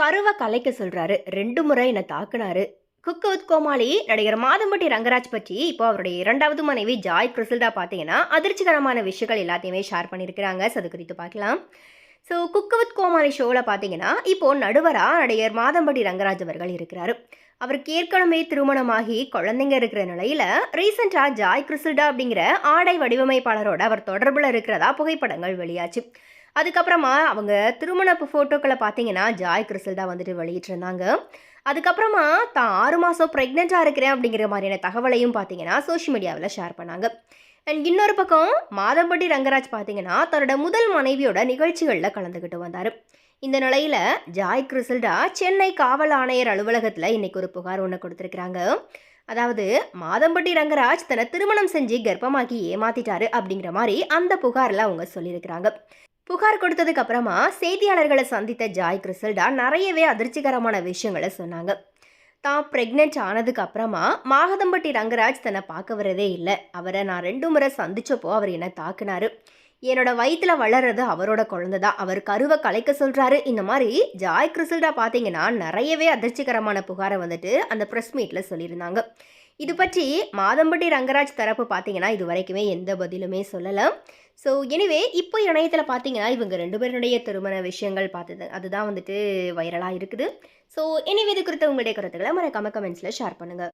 கருவை கலைக்க சொல்றாரு. ரெண்டு முறை என்னை தாக்குனாரு. குக்கு வித் கோமாளி நடிகர் மாதம்பட்டி ரங்கராஜ் பற்றி இப்போ அவருடைய இரண்டாவது மனைவி ஜாய் கிறிசில்டா பார்த்தீங்கன்னா அதிர்ச்சிகரமான விஷயங்கள் எல்லாத்தையுமே ஷேர் பண்ணியிருக்கிறாங்க. ஸோ அது குறித்து பார்க்கலாம். ஸோ குக்கு வித் கோமாளி ஷோவில் பார்த்தீங்கன்னா இப்போது நடுவராக நடிகர் மாதம்பட்டி ரங்கராஜ் அவர்கள் இருக்கிறாரு. அவருக்கு ஏற்கனவே திருமணமாகி குழந்தைங்க இருக்கிற நிலையில் ரீசெண்டாக ஜாய் கிறிசில்டா அப்படிங்கிற ஆடை வடிவமைப்பாளரோட அவர் தொடர்பில் இருக்கிறதா புகைப்படங்கள் வெளியாச்சு. அதுக்கப்புறமா அவங்க திருமண ஃபோட்டோக்களை பார்த்தீங்கன்னா ஜாய் கிறிஸ்டல் தான் வந்துட்டு வெளியிட்டிருந்தாங்க. அதுக்கப்புறமா தான் ஆறு மாதம் ப்ரெக்னெண்ட்டாக இருக்கிறேன் அப்படிங்கிற மாதிரியான தகவலையும் பார்த்தீங்கன்னா சோஷியல் மீடியாவில் ஷேர் பண்ணாங்க. அண்ட் இன்னொரு பக்கம் மாதம்பட்டி ரங்கராஜ் பார்த்தீங்கன்னா தன்னோட முதல் மனைவியோட நிகழ்ச்சிகளில் கலந்துக்கிட்டு வந்தார். இந்த நிலையில் ஜாய் கிறிசல்டா சென்னை காவல் ஆணையர் அலுவலகத்தில் இன்றைக்கி ஒரு புகார் ஒன்று கொடுத்துருக்குறாங்க. அதாவது மாதம்பட்டி ரங்கராஜ் தன்னை திருமணம் செஞ்சு கர்ப்பமாக்கி ஏமாத்திட்டாரு அப்படிங்கிற மாதிரி அந்த புகாரில் அவங்க சொல்லியிருக்கிறாங்க. புகார் கொடுத்ததுக்கு அப்புறமா செய்தியாளர்களை சந்தித்த ஜாய் கிறிசல்டா நிறையவே அதிர்ச்சிகரமான விஷயங்களை சொன்னாங்க. தான் ப்ரெக்னென்ட் ஆனதுக்கு அப்புறமா மாகதம்பட்டி ரங்கராஜ் தன்னை பார்க்க வரதே இல்லை. அவரை நான் ரெண்டு முறை சந்திச்சப்போ அவர் என்னை தாக்குனாரு. என்னோட வயிற்றுல வளர்றது அவரோட குழந்தை தான் அவர் கருவை கலைக்க சொல்கிறாரு இந்த மாதிரி ஜாய் கிறிசல்டா பார்த்தீங்கன்னா நிறையவே அதிர்ச்சிகரமான புகாரை வந்துட்டு அந்த ப்ரெஸ் மீட்டில் சொல்லியிருந்தாங்க. இது பற்றி மாதம்பட்டி ரங்கராஜ் தரப்பு பார்த்தீங்கன்னா இது வரைக்குமே எந்த பதிலுமே சொல்லலை. ஸோ எனிவே இப்போ இணையத்தில் பார்த்தீங்கன்னா இவங்க ரெண்டு பேருடைய திருமண விஷயங்கள் பார்த்தது அதுதான் வந்துட்டு வைரலாக இருக்குது. ஸோ எனிவே இது குறித்த உங்களுடைய கருத்துக்களை மறக்காம கமெண்ட்ஸில் ஷேர் பண்ணுங்கள்